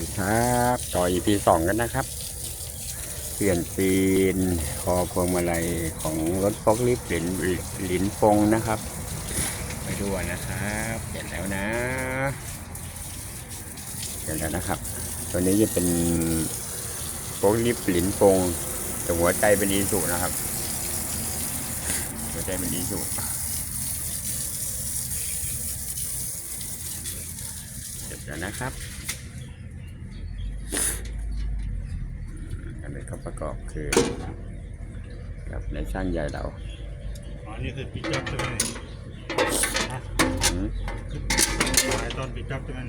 ดีครับต่อ EP สองกันนะครับ เปลี่ยนซีนคอพวงมาลัยของรถฟอกลิฟต์หลินหลินฟงนะครับ ไปดูนะครับเปลี่ยนแล้วนะเปลี่ยนแล้วนะครับ ตัวนี้จะเป็นฟอกลิฟต์หลินฟงแต่หัวใจเป็นอีสุนะครับ หัวใจเป็นอีสุเสร็จแล้วนะครับ อันนี้เขาประกอบคือกับในช่างใหญ่เราอ๋อนี่คือปิดจ็อบใช่ไหมฮะอืมหลายตอนปิดจ็อบใช่ไหม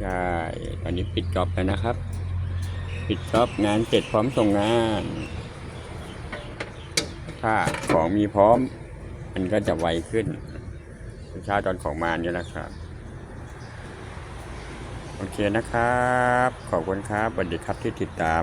ใช่ตอนนี้ปิดจอบแล้วนะครับ ปิดจอบงานเสร็จพร้อมส่งงาน ถ้าของมีพร้อม มันก็จะไวขึ้นช้าตอนของมาเนี่ยนะครับโอเคนะครับ ขอบคุณครับสวัสดีครับที่ติดตาม